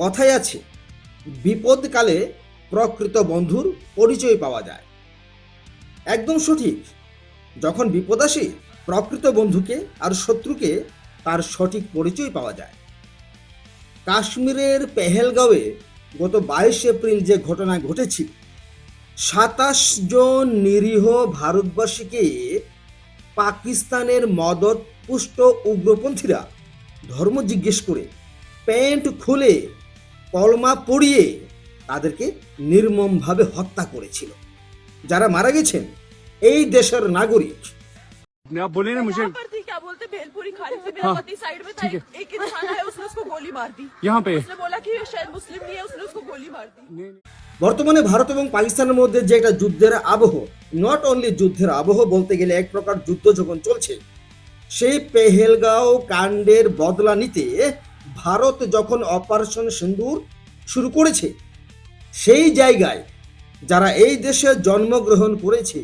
কথায় আছে, বিপদকালে প্রকৃত বন্ধুর পরিচয় পাওয়া যায়। একদম সঠিক, যখন বিপদ আসে, প্রকৃত বন্ধুকে আর শত্রুকে তার সঠিক পরিচয় পাওয়া যায়। কাশ্মীরের পেহেলগাঁওয়ে গত বাইশ এপ্রিল যে ঘটনা ঘটেছিল সাতাশ জন নিরীহ ভারতবাসীকে পাকিস্তানের মদত পুষ্ট উগ্রপন্থীরা ধর্ম জিজ্ঞেস করে, প্যান্ট খুলে কলমা পড়িয়ে তাদেরকে নির্মমভাবে হত্যা করেছিল যারা মারা গেছেন এই দেশের নাগরিক आप बोले ना मुझे यहाँ पर थी क्या बोलते भेलपुरी खाली से मेरा हाँ, पति साइड में था ठीक है। एक इंसान आया उसने उसको गोली मार दी यहाँ पे उसने बोला कि ये शायद मुस्लिम नहीं है उसने उसको गोली मार दी বর্তমানে ভারত এবং পাকিস্তানের মধ্যে যে একটা যুদ্ধের আবহ নট অনলি যুদ্ধের আবহ বলতে গেলে এক প্রকার যুদ্ধ যখন চলছে সেই পেহেলগাঁও কাণ্ডের বদলা নিতে ভারত যখন অপারেশন সিন্দুর শুরু করেছে, সেই জায়গায় যারা এই দেশে জন্মগ্রহণ করেছে,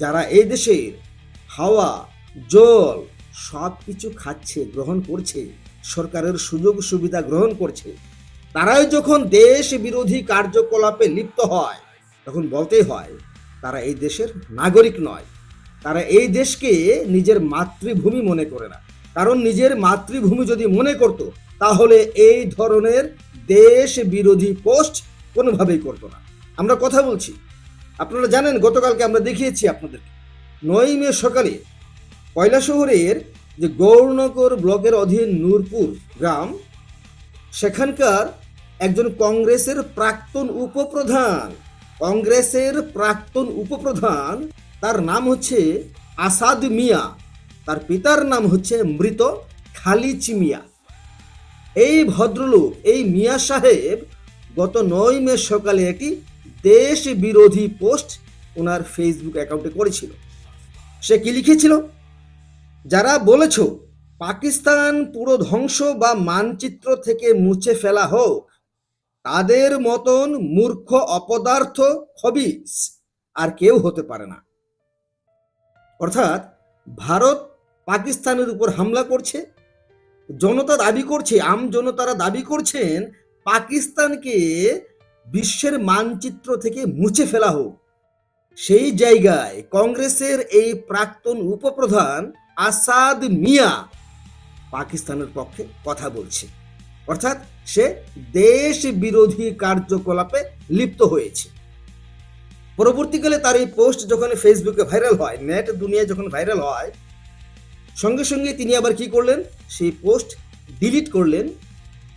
যারা এই দেশের হাওয়া, জল সব কিছু খাচ্ছে, গ্রহণ করছে, সরকারের সুযোগ সুবিধা গ্রহণ করছে, তারাই যখন দেশ বিরোধী কার্যকলাপে লিপ্ত হয়, তখন বলতেই হয়, তারা এই দেশের নাগরিক নয়। তারা এই দেশকে নিজের মাতৃভূমি মনে করে না। কারণ নিজের মাতৃভূমি যদি মনে করত তাহলে এই ধরনের দেশ বিরোধী পোস্ট কোনোভাবেই করতো না। আমরা কথা বলছি। আপনারা জানেন, গতকালকে আমরা দেখিয়েছি আপনাদেরকে। নয় মে সকালে কয়লা শহরের যে গৌরনগর ব্লকের অধীন নূরপুর গ্রাম, সেখানকার একজন কংগ্রেসের প্রাক্তন উপপ্রধান, কংগ্রেসের প্রাক্তন উপপ্রধান, তার নাম হচ্ছে আসাদ মিয়া। তার পিতার নাম হচ্ছে মৃত খালিচ মিয়া। এই ভদ্রলোক, এই মিয়া সাহেব গত নয় মে সকালে একটি দেশ বিরোধী পোস্ট ওনার ফেসবুক অ্যাকাউন্টে করেছিল। সে কি লিখেছিল? যারা বলেছ পাকিস্তান পুরো ধ্বংস বা মানচিত্র থেকে মুছে ফেলা হোক, তাদের মতন মূর্খ, অপদার্থ খবিস আর কেউ হতে পারে না। অর্থাৎ ভারত পাকিস্তানের উপর হামলা করছে জনতা দাবি করছে, আম জনতারা দাবি করছেন, পাকিস্তানকে বিশ্বের মানচিত্র থেকে মুছে ফেলা হোক। সেই জায়গায় কংগ্রেসের এই প্রাক্তন উপপ্রধান আসাদ মিয়া পাকিস্তানের পক্ষে কথা বলছে। অর্থাৎ সে দেশ বিরোধী কার্যকলাপে লিপ্ত হয়েছে। পরবর্তীকালে তার এই পোস্ট যখন ফেসবুকে ভাইরাল হয়, নেট দুনিয়ায় যখন ভাইরাল হয় সঙ্গে সঙ্গে তিনি আবার কি করলেন? সেই পোস্ট ডিলিট করলেন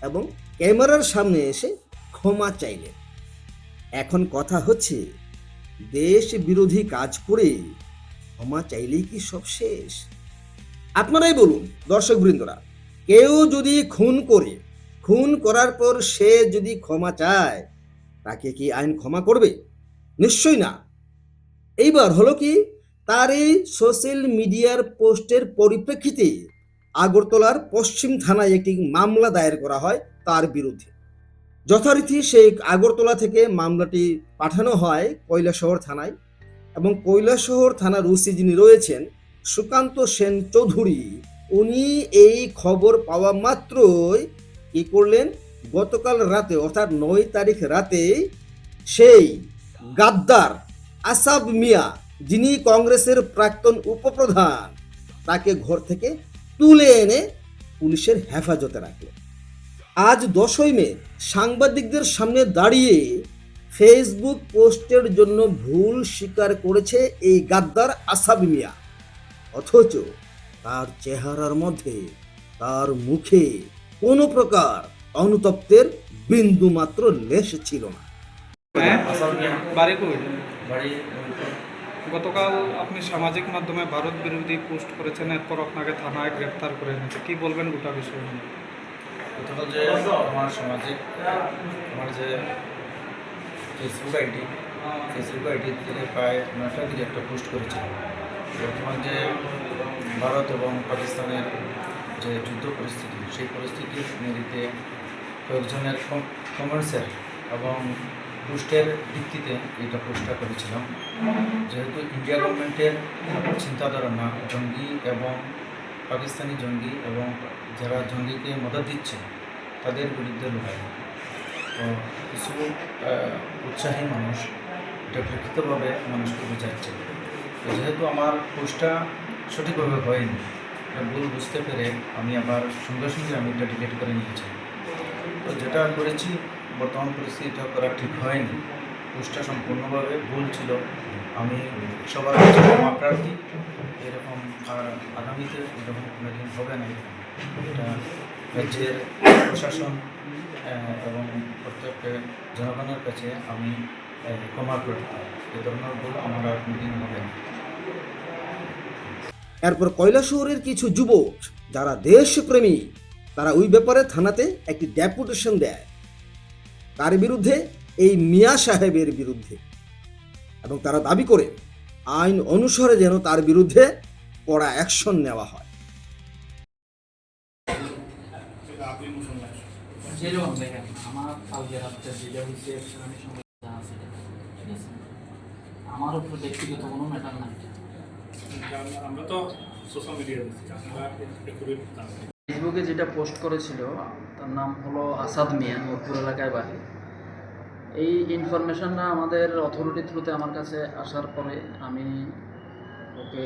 এবং ক্যামেরার সামনে এসে ক্ষমা চাইলেন। এখন কথা হচ্ছে দেশ বিরোধী কাজ করে ক্ষমা চাইলেই কি সব শেষ? আপনারাই বলুন, দর্শক বৃন্দরা, কেউ যদি খুন করে, খুন করার পর সে যদি ক্ষমা চায়, তাকে কি আইন ক্ষমা করবে? নিশ্চয়ই না। এইবার হলো কি তার এই সোশ্যাল মিডিয়ার পোস্টের পরিপ্রেক্ষিতে আগরতলার পশ্চিম থানায় একটি মামলা দায়ের করা হয় তার বিরুদ্ধে। যথারীতি সেই আগরতলা থেকে মামলাটি পাঠানো হয় কৈলাসহর থানায় এবং কৈলাসহর থানার ওসি যিনি রয়েছেন সুকান্ত সেন চৌধুরী, উনি এই খবর পাওয়া মাত্রই কি করলেন? গতকাল রাতে, অর্থাৎ নয় তারিখ রাতে সেই গাদ্দার আসাব মিয়া যিনি কংগ্রেসের প্রাক্তন উপপ্রধান তাকে ঘর থেকে তুলে এনে পুলিশের হেফাজতে রাখলেন আজ দশই মে সাংবাদিকদের সামনে দাঁড়িয়ে ফেসবুক পোস্টের জন্য ভুল স্বীকার করেছে এই গাদ্দার আসাব মিয়া। অথচ তার চেহারার মধ্যে তার মুখে কোনো প্রকার অনুতপ্তের বিন্দু মাত্র লেশ ছিল না। হ্যাঁ? গতকাল আপনি সামাজিক মাধ্যমে ভারত বিরোধী পোস্ট করেছেন, এরপর আপনাকে থানায় গ্রেপ্তার করে এনেছে কি বলবেন গোটা বিষয়? গতকাল যে আমার সামাজিক, আমার যে ফেসবুক আইডি ফেসবুক আইডি থেকে প্রায় নয়টা দিকে একটা পোস্ট করেছিলাম বর্তমান যে ভারত এবং পাকিস্তানের যে যুদ্ধ পরিস্থিতি, সেই পরিস্থিতির মেরিতে কয়েকজনের কমার্সের এবং পোস্টের ভিত্তিতে এইটা পোস্টটা করেছিলাম। যেহেতু ইন্ডিয়া গভর্নমেন্টের চিন্তাধারা না, জঙ্গি এবং পাকিস্তানি জঙ্গি এবং যারা জঙ্গিকে মদত দিচ্ছে, তাদের বিরুদ্ধে লড়াই। তো কিছু উৎসাহী মানুষ এটা বিকৃতভাবে মানুষকে বোঝাচ্ছে। যেহেতু আমার পোস্টটা সঠিকভাবে হয়নি, এটা ভুল বুঝতে পেরে আমি আবার সঙ্গে সঙ্গে আমি এটা ডিলিট করে নিয়েছি। তো যেটা করেছি বর্তমান পরিস্থিতিটা করা ঠিক হয়নি। পোস্টটা সম্পূর্ণভাবে ভুল ছিল। আমি সবার কাছে ক্ষমা প্রার্থী। এরকম আর আগামীতে এরকম কোনোদিন হবে না। এটা রাজ্যের প্রশাসন এবং প্রত্যেক জনগণের কাছে আমি ক্ষমা প্রার্থী। এ ধরনের ভুল আমার আর কোনোদিন হবে না। এরপর কৈলাসহরের কিছু যুবক, যারা দেশপ্রেমী, তারা ওই ব্যাপারে থানাতে একটি ডেপুটেশন দেয়। তার বিরুদ্ধে এই মিয়া সাহেবের বিরুদ্ধে এবং তারা দাবি করে আইন অনুসারে যেন তার বিরুদ্ধে কড়া অ্যাকশন নেওয়া হয় আমার উপর ব্যক্তিগত কোনো ম্যাটার নাই আমরা তো সোশ্যাল। ফেসবুকে যেটা পোস্ট করেছিল তার নাম হলো আসাদ মিয়া, নূরপুর এলাকায় বাড়ি। এই ইনফরমেশনটা আমাদের অথরিটি থ্রুতে আমার কাছে আসার পরে আমি ওকে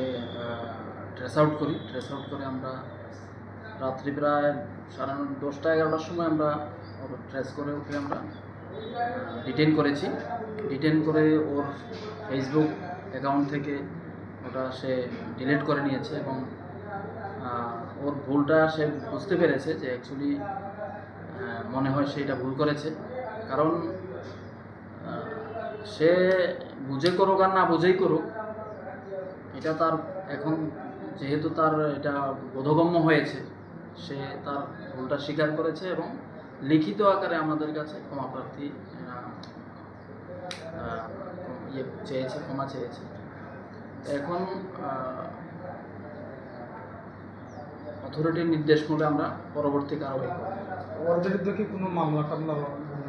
ট্রেস আউট করি। ট্রেস আউট করে আমরা রাত্রি প্রায় সাড়ে দশটা, এগারোটার সময় আমরা ওর ট্রেস করে ওকে আমরা ডিটেন করেছি। ডিটেন করে ওর ফেসবুক অ্যাকাউন্ট থেকে ওটা সে ডিলিট করে নিয়েছে এবং ওর ভুলটা সে বুঝতে পেরেছে যে অ্যাকচুয়ালি মনে হয় সে এটা ভুল করেছে। কারণ সে বুঝে করুক আর না বুঝেই করুক, এটা তার এখন যেহেতু তার এটা বোধগম্য হয়েছে, সে তার ভুলটা স্বীকার করেছে এবং লিখিত আকারে আমাদের কাছে ক্ষমা প্রার্থী ইয়ে চেয়েছে, ক্ষমা চেয়েছে। এখন অথরিটির নির্দেশ মতে আমরা পরবর্তী করব। কি কোনো মামলা টামলা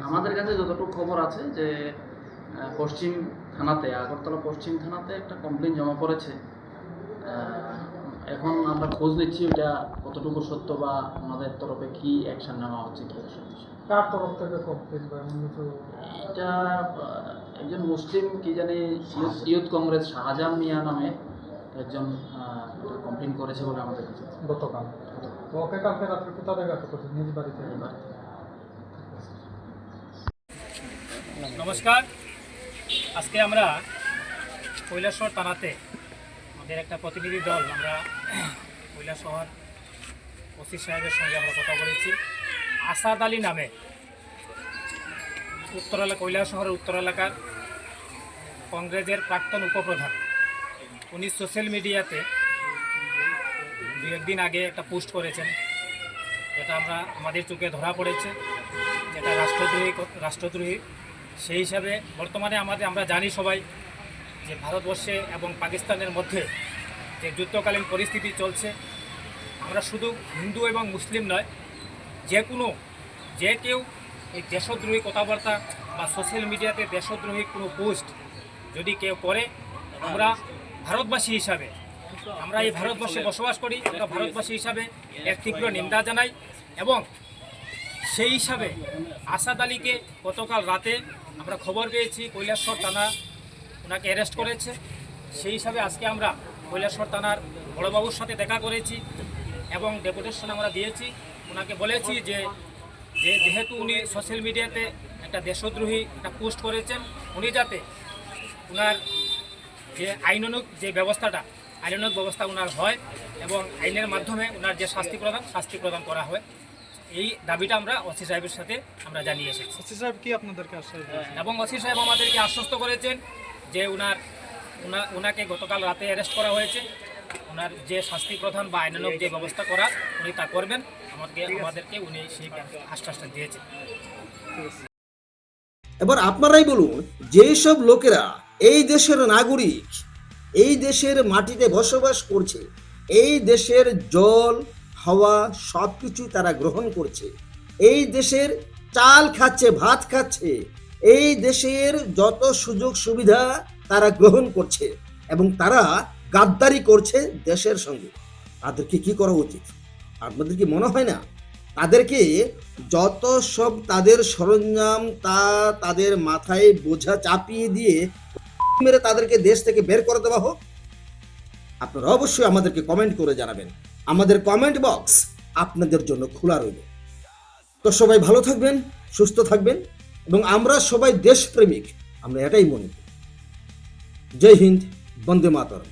আমাদের কাছে যতটুকু খবর আছে যে পশ্চিম থানাতে আগরতলা পশ্চিম থানাতে একটা কমপ্লেন জমা পড়েছে। এখন আমরা খোঁজ নিচ্ছি ওটা কতটুকু সত্য বা আমাদের তরফে কি অ্যাকশন নেওয়া হচ্ছে কি কার তরফ থেকে কমপ্লেন বা এটা একজন মুসলিম কি জানি ইউথ কংগ্রেস শাহজাহান মিয়া নামে একজন কমপ্লেন করেছে বলে আমাদের কাছে। গতকাল। তো ওকে কালকে রাত্রে কোথা আটক করছে নিজ বাড়িতে। নমস্কার। আজকে আমরা কৈলাসহর থানাতে আমাদের একটা প্রতিনিধি দল, আমরা কৈলাসহর ওসি সাহেবের সঙ্গে আমরা কথা বলেছি। আসাদ আলী নামে উত্তর এলাকা কৈলাসহরের উত্তর এলাকার কংগ্রেসের প্রাক্তন উপপ্রধান। উনি সোশ্যাল মিডিয়াতে দু একদিন আগে একটা পোস্ট করেছেন। যেটা আমরা আমাদের চোখে ধরা পড়েছে। যেটা রাষ্ট্রদ্রোহী রাষ্ট্রদ্রোহী। সেই হিসাবে বর্তমানে আমাদের, আমরা জানি সবাই যে ভারতবর্ষে এবং পাকিস্তানের মধ্যে যে যুদ্ধকালীন পরিস্থিতি চলছে, আমরা শুধু হিন্দু এবং মুসলিম নয়, যে কোনো, যে কেউ এই দেশদ্রোহী কথাবার্তা বা সোশ্যাল মিডিয়াতে দেশদ্রোহী কোনো পোস্ট যদি কেউ করে, আমরা ভারতবাসী হিসাবে আমরা এই ভারতবর্ষে বসবাস করি, আমরা ভারতবাসী হিসাবে এর তীব্র নিন্দা জানাই এবং সেই হিসাবে আসাদ আলীকে গতকাল রাতে আমরা খবর পেয়েছি কৈলাসর থানা ওনাকে অ্যারেস্ট করেছে। সেই হিসাবে আজকে আমরা কৈলাসর থানার বড়বাবুর সাথে দেখা করেছি এবং ডেপুটেশন আমরা দিয়েছি। ওনাকে বলেছি যে যেহেতু উনি সোশ্যাল মিডিয়াতে একটা দেশদ্রোহী একটা পোস্ট করেছেন, উনি যাতে ওনার যে আইনানুক যে ব্যবস্থাটা আইনানুক ব্যবস্থা ওনার হয় এবং আইনের মাধ্যমে ওনার যে শাস্তি প্রদান শাস্তি প্রদান করা হয়। এই দাবিটা আমরা ওসি সাহেবের সাথে আমরা জানিয়ে এসেছি। ওসি সাহেব কি আপনাদেরকে আশ্বাস এবং ওসি সাহেব আমাদেরকে আশ্বস্ত করেছেন যে ওনার ওনা ওনাকে গতকাল রাতে অ্যারেস্ট করা হয়েছে। ওনার যে শাস্তি প্রধান বা আইনানুক যে ব্যবস্থা করার উনি তা করবেন। আমাদেরকে আমাদেরকে উনি সেই আশ্বাসটা দিয়েছেন। এবার আপনারাই বলুন যেসব লোকেরা এই দেশের নাগরিক এই দেশের মাটিতে বসবাস করছে, এই দেশের জল, হাওয়া সব কিছু তারা গ্রহণ করছে। এই দেশের চাল খাচ্ছে, ভাত খাচ্ছে, এই দেশের যত সুযোগ সুবিধা তারা গ্রহণ করছে এবং তারা গাদ্দারি করছে দেশের সঙ্গে। তাদেরকে কি করা উচিত? আপনাদের কি মনে হয় না? তাদেরকে যত সব তাদের সরঞ্জাম তা তাদের মাথায় বোঝা চাপিয়ে দিয়ে মেরে তাদেরকে দেশ থেকে বের করে দেওয়া হোক, আপনারা অবশ্যই আমাদেরকে কমেন্ট করে জানাবেন। আমাদের কমেন্ট বক্স আপনাদের জন্য খোলা রইল। তো সবাই ভালো থাকবেন, সুস্থ থাকবেন, এবং আমরা সবাই দেশপ্রেমিক, আমরা এটাই মনে করি। জয় হিন্দ, বন্দে মাতরম।